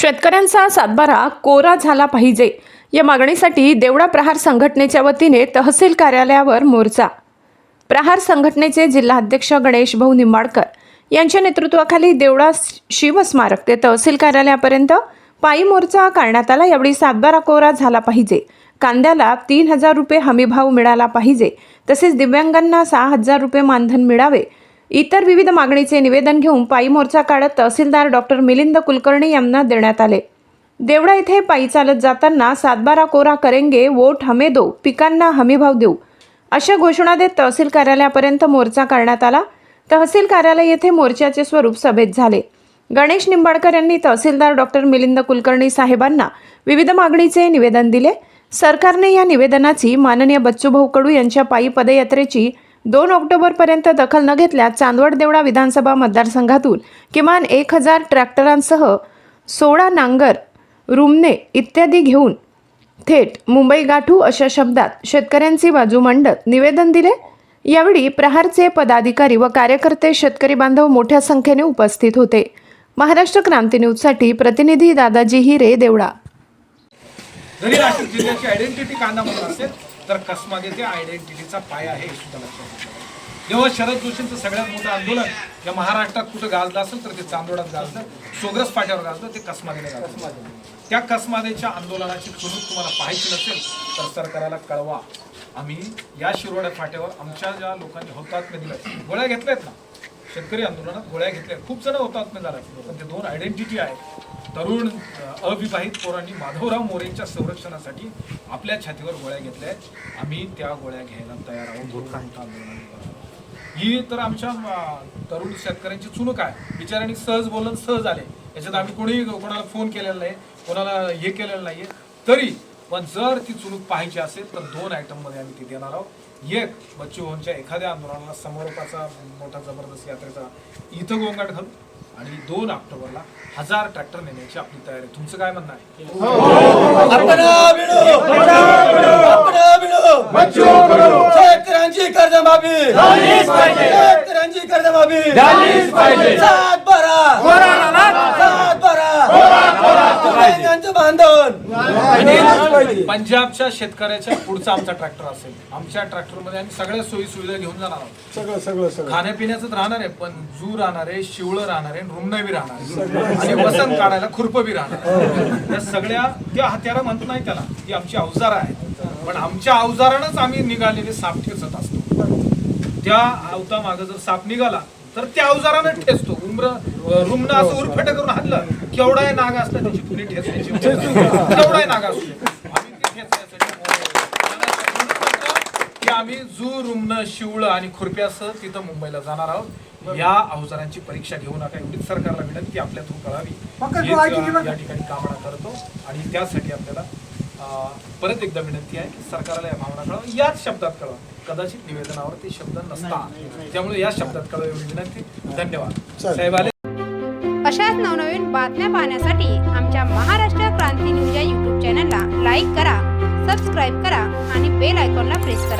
शेतकऱ्यांचा सातबारा कोरा झाला पाहिजे. या मागणीसाठी देवळा प्रहार संघटनेच्या वतीने तहसील कार्यालयावर मोर्चा. प्रहार संघटनेचे जिल्हाध्यक्ष गणेश भाऊ निंबाडकर यांच्या नेतृत्वाखाली देवळा शिवस्मारक ते तहसील कार्यालयापर्यंत पायी मोर्चा काढण्यात आला. यावेळी सातबारा कोरा झाला पाहिजे. कांद्याला तीन हजार रुपये हमीभाव मिळाला पाहिजे. तसेच दिव्यांगांना सहा हजार रुपये मानधन मिळावे. इतर विविध मागणीचे निवेदन घेऊन पायी मोर्चा काढत तहसीलदार डॉक्टर मिलिंद कुलकर्णी यांना देण्यात आले. देवळा इथे पायी चालत जाताना सातबारा कोरा करेंगे वोट हमे दो पिकांना हमीभाव देऊ. अशा घोषणा देत तहसील कार्यालयापर्यंत मोर्चा करण्यात आला. तहसील कार्यालय येथे मोर्चाचे स्वरूप सभेत झाले. गणेश निंबाडकर यांनी तहसीलदार डॉक्टर मिलिंद कुलकर्णी साहेबांना विविध मागणीचे निवेदन दिले. सरकारने या निवेदनाची माननीय बच्चूभाऊ कडू यांच्या पायी पदयात्रेची दोन ऑक्टोबरपर्यंत दखल न घेतल्यास चांदवड देवळा विधानसभा मतदारसंघातून किमान एक हजार ट्रॅक्टरांसह सोळा नांगर रुमने इत्यादी घेऊन थेट मुंबई गाठू अशा शब्दात शेतकऱ्यांची बाजू मांडत निवेदन दिले. यावेळी प्रहारचे पदाधिकारी व कार्यकर्ते शेतकरी बांधव मोठ्या संख्येने उपस्थित होते. महाराष्ट्र क्रांती न्यूजसाठी प्रतिनिधी दादाजी हिरे देवळा. जरी नाशिक जिल्ह्याची आयडेंटिटी कांदा म्हणून असेल तर कसमागे ते आयडेंटिटीचा पाया आहे हे सुद्धा लक्षात जेव्हा शरद जोशींचं सगळ्यात मोठं आंदोलन या महाराष्ट्रात कुठं गाजलं असेल तर ते चांदोडात गाजलं सोग्रस फाट्यावर गाजलं ते कसमादेने गाजलं. त्या कसमादेच्या आंदोलनाची स्वरूप तुम्हाला पाहायची नसेल तर सरकारला कळवा. आम्ही या शिरोड्या फाट्यावर आमच्या ज्या लोकांनी हौतात्म्य दिलं गोळ्या घेतल्यात ना. शेतकरी आंदोलनात गोळ्या घेतल्या खूप जण हौतात्म्य झाले पण ते दोन आयडेंटिटी आहेत. तरुण अविवाहित पोरांनी माधवराव मोरेंच्या संरक्षणासाठी आपल्या छातीवर गोळ्या घेतल्या आहेत. आम्ही त्या गोळ्या घ्यायला तयार आहोत. ही तर आमच्या तरुण शेतकऱ्यांची चुणूक आहे. बिचाऱ्यांनी सहज बोलून सहज आले याच्यात आम्ही कोणी कोणाला फोन केलेला नाही कोणाला हे केलेलं नाहीये. तरी पण जर ती चुणूक पाहायची असेल तर दोन आयटममध्ये आम्ही ती देणार आहोत. एक बच्चू भाऊंच्या एखाद्या आंदोलनाला समारोपाचा मोठा जबरदस्त यात्रेचा इथं गोंगाट घालू. आणि दोन ऑक्टोबरला हजार ट्रॅक्टर नेण्याची आपली तयारी आहे. तुमचं काय म्हणणं आहे? शेतकऱ्यांची कर्जमाफी! शेतकऱ्यांची कर्जमाफी! सात बारा सात बारा दिव्यांगांचं बांधून पंजाबच्या शेतकऱ्याच्या पुढचा आमचा ट्रॅक्टर असेल आमच्या ट्रॅक्टरमध्ये आम्ही सगळ्या सोयी सुविधा घेऊन जाणार आहोत. सगळं सगळं सगळं. खाण्यापिण्याचं राहणार आहे पण जू राहणार आहे शिवळं राहणार आहे बी राहणार आहे. आणि वसन काढायला खुरप बी राहणार आहे. या सगळ्या त्या हत्यारं म्हणत नाही त्याला ती आमची अवजारं आहेत. पण आमच्या अवजारानंच आम्ही निघालेले साप ठेचत असतो. त्या आवता मागं जर साप निघाला तर त्या अवजारानं ठेचतो. उम्र रुग्ण असं उरफेट करून हाणलं केवढाही नाग असला त्याची पुरी ठेचण्याची केवढाही नाग असू दे. आम्ही ते ठेचण्यासाठी की आम्ही जू रुग्ण शिवळ आणि खुरप्यासह तिथं मुंबईला जाणार आहोत या अवजारांची परीक्षा घेऊ नका. एवढीच सरकारला विनंती आपल्यातून कळावी. हीच, अ, या ठिकाणी कामना करतो आणि त्यासाठी आपल्याला परत एकदा विनंती आहे की सरकारला या भावना कळवा. याच शब्दात कळवा. कदाचित निवेदनावर ते शब्द नसतात. त्यामुळे या शब्दात कळवा एवढी विनंती. धन्यवाद. साहेब आले. अशाच नवनवीन बातम्या पाहण्यासाठी आमच्या महाराष्ट्र क्रांती न्यूज या यूट्यूब चॅनलला लाईक करा सबस्क्राईब करा आणि बेल आयकॉनला प्रेस करा.